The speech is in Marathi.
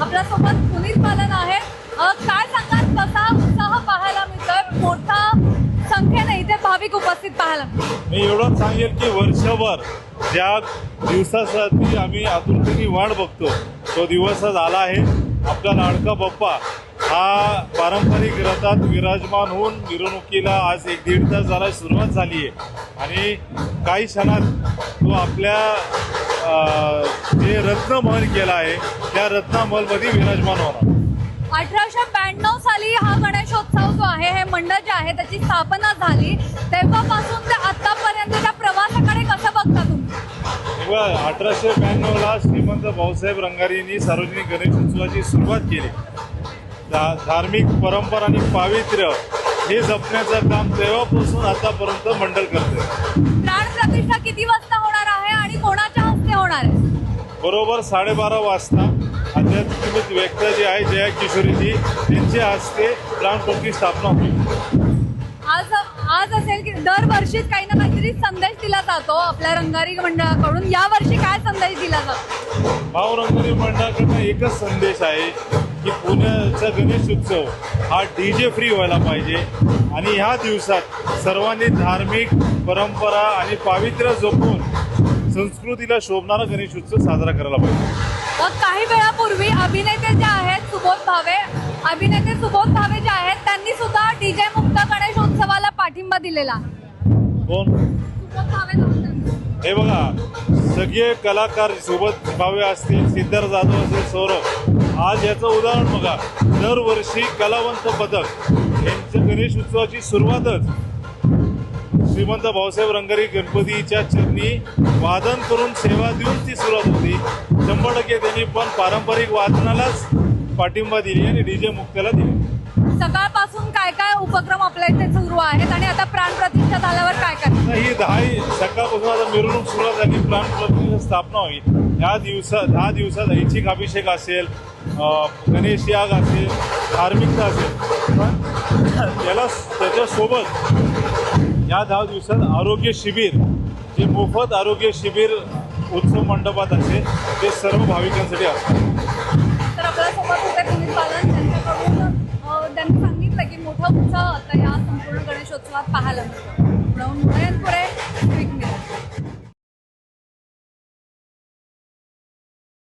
आपल्यासोबत पुनीत बालन आहे काय सांगतात कसा उत्साह पाहायला मिळतोय? मोठा संख्येने इथे भाविक उपस्थित पाहायला मी एवढंच सांगेल की वर्षभर ज्या दिवसासाठी आम्ही आतुरतेने वाट बघतो तो दिवस आला आहे. आपला लाडका बाप्पा हा पारंपरिक रथात विराजमान होऊन मिरवणुकीला आज एक दीड तास झाला सुरुवात झाली आहे. आणि काही क्षणात तो आपल्या जे रत्नमहल केला आहे त्या रत्नमहलमध्ये विराजमान होणार. अठराशे ब्याण्णव साली हा गणेशोत्सव जो आहे हे मंडळ जे आहे त्याची स्थापना झाली. तेव्हापासून ते आतापर्यंतच्या प्रवासाकडे कसं बघता तुम्ही? अठराशे ब्याण्णवला श्रीमंत भाऊसाहेब रंगारींनी सार्वजनिक गणेशोत्सवाची सुरुवात केली. धा- धार्मिक परंपरा आणि पावित्र्य हे जपण्याचं काम तेव्हापासून आतापर्यंत मंडळ करते बरोबर साडेबारा वाजता आध्यात्मिक व्यक्त जे आहे जया किशोरीजी त्यांच्या हस्ते प्राणप्रती स्थापना होईल. आज आज असेल की दरवर्षीच काही ना काहीतरी संदेश दिला जातो आपल्या रंगारी मंडळाकडून. या वर्षी काय संदेश दिला जातो? भाऊ रंगोली मंडळाकडनं एकच संदेश आहे की पुण्याचा गणेश उत्सव हा डी जे फ्री व्हायला पाहिजे. आणि ह्या दिवसात सर्वांनी धार्मिक परंपरा आणि पावित्र्य जपून संस्कृतीला शोभणारा गणेश उत्सव साजरा करायला पाहिजे. मग काही वेळापूर्वी अभिनेते जे आहेत सुबोध भावे अभिनेते सुबोध भावे जे आहेत त्यांनी सुद्धा डीजे मुक्त गणेशोत्सवाला पाठिंबा दिलेला. कोण? सुबोध भावे बोलतात. हे बघा सगळे कलाकार सोबत भावे असतील सिद्धार्थ जाधव असेल सौरभ. आज याचं उदाहरण बघा. दरवर्षी कलावंत पथक यांच्या गणेश उत्सवाची सुरुवातच श्रीमंत भाऊसाहेब रंगारी गणपतीच्या चरणी वादन करून सेवा देऊन ती सुरुवात होती. शंभर टक्के त्यांनी पण पारंपरिक वादनालाच पाठिंबा दिली आणि डीजे मुक्त्याला दिली. सकाळपासून काय काय उपक्रम आपल्या इथे सुरू आहेत आणि आता प्राण प्रतिष्ठा झाल्यावर काय काय आता ही दहा सकाळपासून आता मिरवणूक सुरुवात झाली प्राण प्रतिष्ठा स्थापना होईल या दिवसात दहा दिवसात ऐच्छिक अभिषेक असेल अं, गणेश याग असेल धार्मिकता असेल. पण याला त्याच्यासोबत या दहा दिवसात आरोग्य शिबिर जे मोफत आरोग्य शिबिर उत्सव मंडपात असते ते सर्व भाविकांसाठी असतात तर आपल्यासोबत होते पुनीत त्यांच्याकडून त्यांनी सांगितलं की मोठा उत्साह आता या संपूर्ण गणेशोत्सवात पाहायला मिळतो.